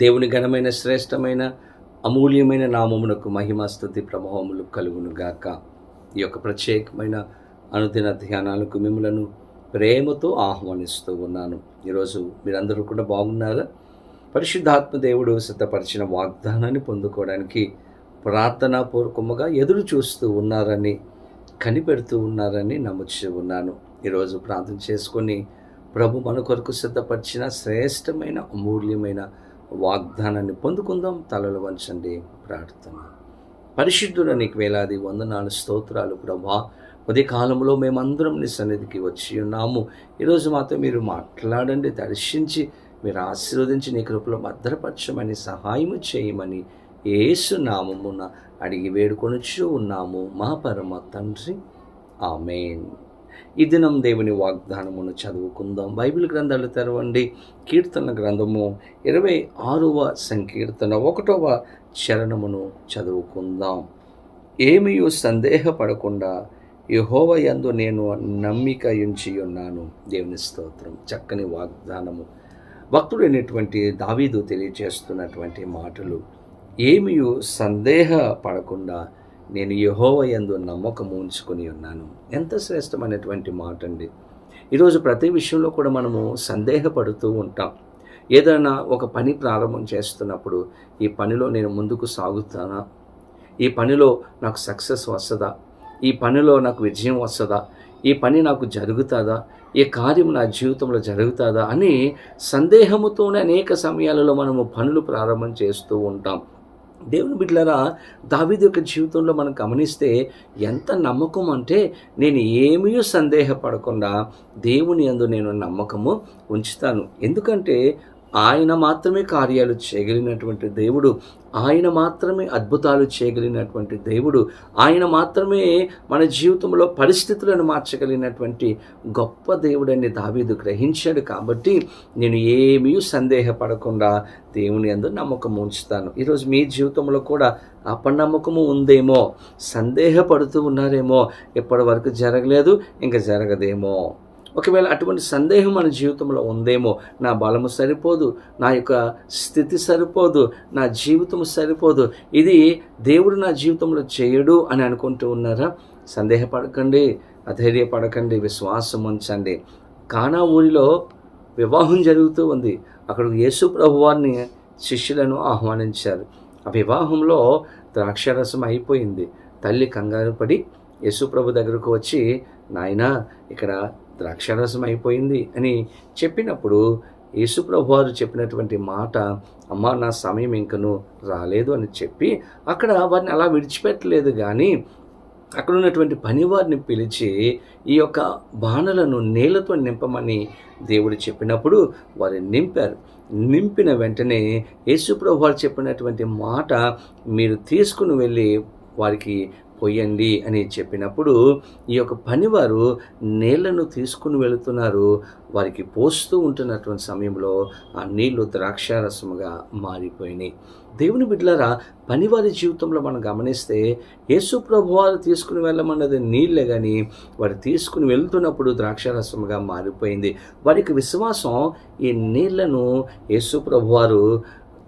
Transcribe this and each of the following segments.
దేవుని ఘనమైన శ్రేష్టమైన అమూల్యమైన నామమునకు మహిమాస్తుతి ప్రభావములు కలుగును గాక ఈ యొక్క ప్రత్యేకమైన అనుదిన ధ్యానాలకు మిమ్మలను ప్రేమతో ఆహ్వానిస్తూ ఉన్నాను. ఈరోజు మీరందరూ కూడా బాగున్నారా? పరిశుద్ధాత్మ దేవుడు సిద్ధపరిచిన వాగ్దానాన్ని పొందుకోవడానికి ప్రార్థనాపూర్వకముగా ఎదురు చూస్తూ ఉన్నారని కనిపెడుతూ ఉన్నారని నమ్ముచూ ఉన్నాను. ఈరోజు ప్రార్థన చేసుకొని ప్రభు మన కొరకు సిద్ధపరిచిన శ్రేష్టమైన అమూల్యమైన వాగ్దానాన్ని పొందుకుందాం తలలు వంచండి ప్రార్థన. పరిశుద్ధుడ నీకు వేలాది వందనాలు స్తోత్రాలు ప్రభా. ఉదయ కాలంలో మేమందరం నీ సన్నిధికి వచ్చి ఉన్నాము. ఈరోజు మాతో మీరు మాట్లాడండి దర్శించి మీరు ఆశీర్వదించి నీ కృపలో భద్రపరచమని సహాయం చేయమని ఏసు నామమున అడిగి వేడుకొనుచూ ఉన్నాము. మా పరమ తండ్రి. ఆమెన్. ఈ దినం దేవుని వాగ్దానమును చదువుకుందాం. బైబిల్ గ్రంథాలు తెరవండి. కీర్తన గ్రంథము ఇరవై ఆరవ సంకీర్తన ఒకటవ చరణమును చదువుకుందాం. ఏమియు సందేహపడకుండా యహోవ యందు నేను నమ్మిక ఉంచి ఉన్నాను దేవుని స్తోత్రం. చక్కని వాగ్దానము. భక్తుడైనటువంటి దావీదు తెలియచేస్తున్నటువంటి మాటలు. ఏమియు సందేహపడకుండా నేను యహోవ యందు నమ్మకం ఉంచుకొని ఉన్నాను. ఎంత శ్రేష్టమైనటువంటి మాట అండి ఈరోజు ప్రతి విషయంలో కూడా మనము సందేహపడుతూ ఉంటాం. ఏదైనా ఒక పని ప్రారంభం చేస్తున్నప్పుడు ఈ పనిలో నేను ముందుకు సాగుతానా? ఈ పనిలో నాకు సక్సెస్ వస్తుందా? ఈ పనిలో నాకు విజయం వస్తుందా? ఈ పని నాకు జరుగుతుందా? ఈ కార్యం నా జీవితంలో జరుగుతుందా? అని సందేహముతోనే అనేక సమయాలలో మనము పనులు ప్రారంభం చేస్తూ ఉంటాం. దేవుని బిడ్డలారా దావీది యొక్క జీవితంలో మనం గమనిస్తే ఎంత నమ్మకం అంటే నేను ఏమీ సందేహపడకుండా దేవుని యందు నేను నమ్మకము ఉంచుతాను. ఎందుకంటే ఆయన మాత్రమే కార్యాలు చేయగలిగినటువంటి దేవుడు ఆయన మాత్రమే అద్భుతాలు చేయగలిగినటువంటి దేవుడు ఆయన మాత్రమే మన జీవితంలో పరిస్థితులను మార్చగలిగినటువంటి గొప్ప దేవుడని దావీదు గ్రహించాడు కాబట్టి నేను ఏమీ సందేహపడకుండా దేవుని అందు నమ్మకం ఉంచుతాను. ఈరోజు మీ జీవితంలో కూడా అపనమ్మకము ఉందేమో సందేహపడుతూ ఉన్నారేమో ఎప్పటి వరకు జరగలేదు ఇంకా జరగదేమో. ఒకవేళ అటువంటి సందేహం మన జీవితంలో ఉందేమో నా బలము సరిపోదు నా యొక్క స్థితి సరిపోదు నా జీవితం సరిపోదు ఇది దేవుడు నా జీవితంలో చేయడు అని అనుకుంటూ ఉన్నారా? సందేహపడకండి అధైర్యపడకండి విశ్వాసం ఉంచండి. కానా ఊరిలో వివాహం జరుగుతూ ఉంది. అక్కడ యేసు ప్రభువారిని శిష్యులను ఆహ్వానించారు. ఆ వివాహంలో ద్రాక్షరసం అయిపోయింది. తల్లి కంగారు పడి యేసుప్రభు దగ్గరకు వచ్చి నాయనా ఇక్కడ ద్రాక్షరసం అయిపోయింది అని చెప్పినప్పుడు యేసుప్రభు వారు చెప్పినటువంటి మాట అమ్మ నా సమయం ఇంకను రాలేదు అని చెప్పి అక్కడ వారిని అలా విడిచిపెట్టలేదు కానీ అక్కడ ఉన్నటువంటి పనివారిని పిలిచి ఈ యొక్క బాణలను నీళ్ళతో నింపమని దేవుడు చెప్పినప్పుడు వారు నింపారు. నింపిన వెంటనే యేసుప్రభు వారు చెప్పినటువంటి మాట మీరు తీసుకుని వెళ్ళి వారికి పొయ్యండి అని చెప్పినప్పుడు ఈ యొక్క పనివారు నీళ్ళను తీసుకుని వెళుతున్నారు. వారికి పోస్తూ ఉంటున్నటువంటి సమయంలో ఆ నీళ్ళు ద్రాక్షారసముగా మారిపోయినాయి. దేవుని బిడ్డలారా పనివారి జీవితంలో మనం గమనిస్తే యేసు ప్రభు వారు తీసుకుని వెళ్ళమన్నది నీళ్ళే కానీ వారు తీసుకుని వెళ్తున్నప్పుడు ద్రాక్షారసముగా మారిపోయింది. వారికి విశ్వాసం ఈ నీళ్ళను యేసు ప్రభు వారు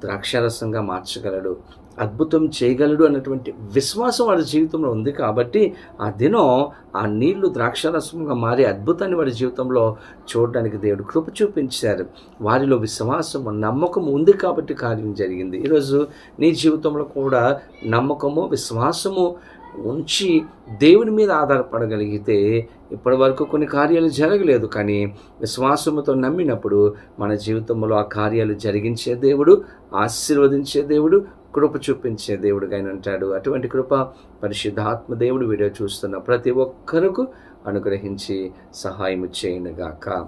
ద్రాక్షారసంగా మార్చగలడు. అద్భుతం చేయగలడు అన్నటువంటి విశ్వాసం వాడి జీవితంలో ఉంది కాబట్టి ఆ దినం ఆ నీళ్ళు ద్రాక్షారసంగా మారి అద్భుతాన్ని వాడి జీవితంలో చూడడానికి దేవుడు కృప చూపించారు. వారిలో విశ్వాసము నమ్మకం ఉంది కాబట్టి కార్యం జరిగింది. ఈరోజు నీ జీవితంలో కూడా నమ్మకము విశ్వాసము ఉంచి దేవుని మీద ఆధారపడగలిగితే ఇప్పటి వరకు కొన్ని కార్యాలు జరగలేదు. కానీ విశ్వాసముతో నమ్మినప్పుడు మన జీవితంలో ఆ కార్యాలు జరిగించే దేవుడు ఆశీర్వదించే దేవుడు కృప చూపించే దేవుడుగా ఆయన అంటాడు. అటువంటి కృప పరిశుద్ధాత్మ దేవుడు వీడియో చూస్తున్న ప్రతి ఒక్కరకు అనుగ్రహించి సహాయం చేయనుగాక.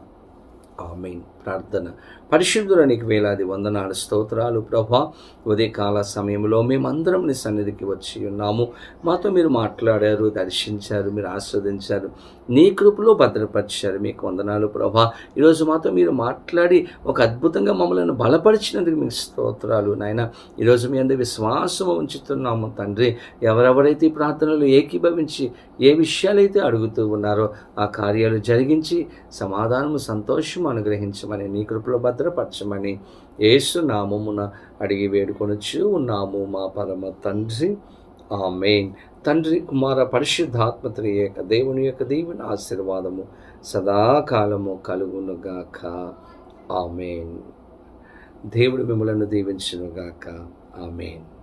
ఆమెన్. ప్రార్థన. పరిశుద్ధురానికి వేలాది వందనాలు స్తోత్రాలు. ప్రభా ఉదయకాల సమయంలో మేమందరం నీ సన్నిధికి వచ్చి ఉన్నాము. మాతో మీరు మాట్లాడారు దర్శించారు మీరు ఆస్వాదించారు. నీ కృపలో భద్రపరిచారు మీకు వందనాలు ప్రభా. ఈరోజు మాతో మీరు మాట్లాడి ఒక అద్భుతంగా మమ్మల్ని బలపరిచినందుకు మీకు స్తోత్రాలు నాయన. ఈరోజు మీ అందరి విశ్వాసం ఉంచుతున్నాము తండ్రి. ఎవరెవరైతే ప్రార్థనలు ఏకీభవించి ఏ విషయాలైతే అడుగుతూ ఉన్నారో ఆ కార్యాలు జరిగించి సమాధానము సంతోషము అనుగ్రహించమని నీ కృపలో భద్రపరచమని యేసు నామమున అడిగి వేడుకొనొచ్చు ఉన్నాము మా పరమ తండ్రి. ఆమెన్. తండ్రి కుమార పరిశుద్ధాత్మత్రి యొక్క దేవుని యొక్క దేవుని ఆశీర్వాదము సదాకాలము కలుగునుగాక. ఆమెన్. దేవుడు మిమ్మలను దీవించునుగాక. ఆమెన్.